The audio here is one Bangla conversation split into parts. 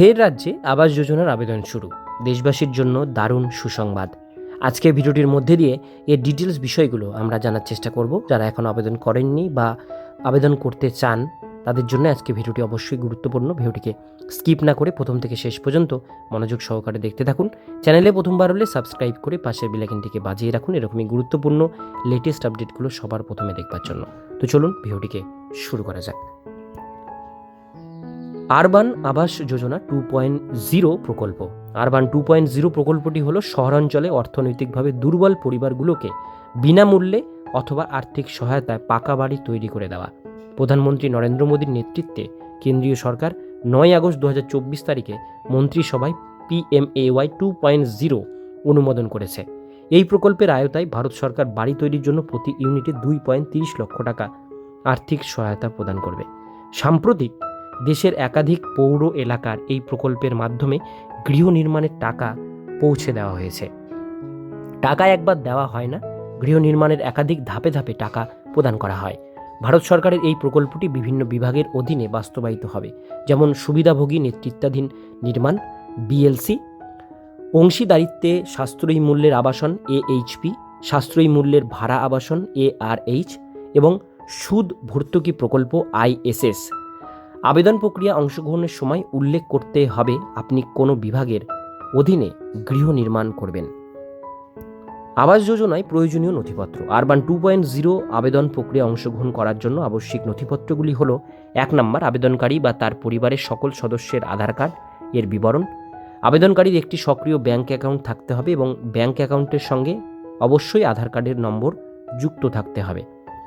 ফের রাজ্যে আবাস যোজনার আবেদন শুরু। দেশবাসীর জন্য দারুণ সুসংবাদ। আজকের ভিডিওটির মধ্যে দিয়ে এর ডিটেলস বিষয়গুলো আমরা জানার চেষ্টা করব। যারা এখন আবেদন করেননি বা আবেদন করতে চান, তাদের জন্য আজকে ভিডিওটি অবশ্যই গুরুত্বপূর্ণ। ভিডিওটিকে স্কিপ না করে প্রথম থেকে শেষ পর্যন্ত মনোযোগ সহকারে দেখতে থাকুন। চ্যানেলে প্রথমবার হলে সাবস্ক্রাইব করে পাশের বেলাইকনটিকে বাজিয়ে রাখুন। এরকমই গুরুত্বপূর্ণ লেটেস্ট আপডেটগুলো সবার প্রথমে দেখবার জন্য। তো চলুন ভিডিওটিকে শুরু করা যাক। Urban Awas Yojana two point zero প্রকল্প। আরবান টু পয়েন্ট জিরো প্রকল্পটি হলো শহরাঞ্চলে অর্থনৈতিকভাবে দুর্বল পরিবারগুলোকে বিনামূল্যে অথবা আর্থিক সহায়তায় পাকা বাড়ি তৈরি করে দেওয়া। প্রধানমন্ত্রী নরেন্দ্র মোদীর নেতৃত্বে কেন্দ্রীয় সরকার নয় আগস্ট দু হাজার চব্বিশ তারিখে মন্ত্রিসভায় পিএমএওয়াই টু পয়েন্ট জিরো অনুমোদন করেছে। এই প্রকল্পের আয়তায় ভারত সরকার বাড়ি তৈরির জন্য প্রতি ইউনিটে দুই পয়েন্ট তিরিশ লক্ষ টাকা আর্থিক সহায়তা প্রদান করবে। সাম্প্রতিক দেশের একাধিক পৌর এলাকার এই প্রকল্পের মাধ্যমে গৃহ নির্মাণের টাকা পৌঁছে দেওয়া হয়েছে। টাকা একবার দেওয়া হয় না, গৃহ নির্মাণের একাধিক ধাপে ধাপে টাকা প্রদান করা হয়। ভারত সরকারের এই প্রকল্পটি বিভিন্ন বিভাগের অধীনে বাস্তবায়িত হবে, যেমন সুবিধাভোগী নেতৃত্বাধীন নির্মাণ বিএলসি অংশীদারিত্বে সাশ্রয়ী মূল্যের আবাসন এএইচপি সাশ্রয়ী মূল্যের ভাড়া আবাসন এআরএইচ এবং সুদ ভর্তুকি প্রকল্প আইএসএস আবেদন প্রক্রিয়া অংশগ্রহণের সময় উল্লেখ করতে হবে আপনি কোনো বিভাগের অধীনে গৃহ নির্মাণ করবেন। আবাস যোজনায় প্রয়োজনীয় নথিপত্র। আরবান টু পয়েন্ট জিরো আবেদন প্রক্রিয়া অংশগ্রহণ করার জন্য আবশ্যিক নথিপত্রগুলি হল এক নম্বর আবেদনকারী বা তার পরিবারের সকল সদস্যের আধার কার্ড এর বিবরণ, আবেদনকারীর একটি সক্রিয় ব্যাংক অ্যাকাউন্ট থাকতে হবে এবং ব্যাংক অ্যাকাউন্টের সঙ্গে অবশ্যই আধার কার্ডের নম্বর যুক্ত থাকতে হবে।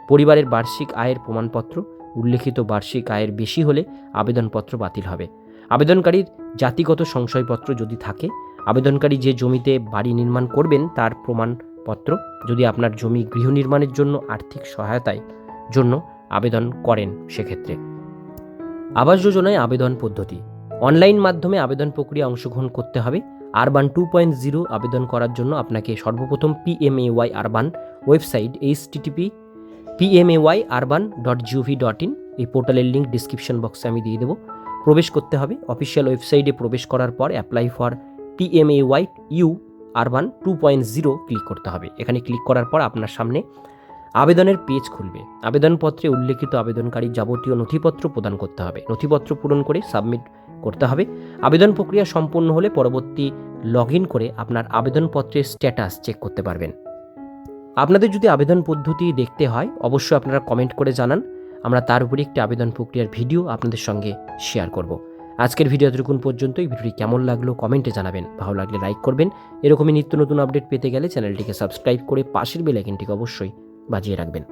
পরিবারের বার্ষিক আয়ের প্রমাণপত্র উল্লেখিত বার্ষিক আয়ের বেশি হলে আবেদনপত্র বাতিল হবে। আবেদনকারীর জাতিগত সংশয়পত্র যদি থাকে, আবেদনকারী যে জমিতে বাড়ি নির্মাণ করবেন তার প্রমাণপত্র যদি আপনার জমি গৃহ নির্মাণের জন্য আর্থিক সহায়তায় জন্য আবেদন করেন সেক্ষেত্রে। আবাস যোজনায় আবেদন পদ্ধতি। অনলাইন মাধ্যমে আবেদন প্রক্রিয়া অংশগ্রহণ করতে হবে। আরবান টু পয়েন্ট জিরো আবেদন করার জন্য আপনাকে সর্বপ্রথম PMAY urban website HTTP PMAY urban dot GOV dot in এই পোর্টালের লিঙ্ক ডিসক্রিপশন বক্সে আমি দিয়ে দেবো। প্রবেশ করতে হবে। অফিসিয়াল ওয়েবসাইটে প্রবেশ করার পর apply for PMAY U urban two point zero click করতে হবে। এখানে ক্লিক করার পর আপনার সামনে আবেদনের পেজ খুলবে। আবেদনপত্রে উল্লেখিত আবেদনকারীর যাবতীয় নথিপত্র প্রদান করতে হবে। নথিপত্র পূরণ করে সাবমিট করতে হবে। আবেদন প্রক্রিয়া সম্পূর্ণ হলে পরবর্তী লগ করে আপনার আবেদনপত্রের স্ট্যাটাস চেক করতে পারবেন। আপনাদের যদি আবেদন পদ্ধতি দেখতে হয়, অবশ্যই আপনারা কমেন্ট করে জানান। আমরা তার উপরে একটি আবেদন প্রক্রিয়ার ভিডিও আপনাদের সঙ্গে শেয়ার করব। আজকের ভিডিও এতটুকুন পর্যন্ত এই ভিডিওটি কেমন লাগল কমেন্টে জানাবেন। ভালো লাগলে লাইক করবেন। এরকমই নিত্য নতুন আপডেট পেতে গেলে চ্যানেলটিকে সাবস্ক্রাইব করে পাশের বেল আইকনটিকে অবশ্যই বাজিয়ে রাখবেন।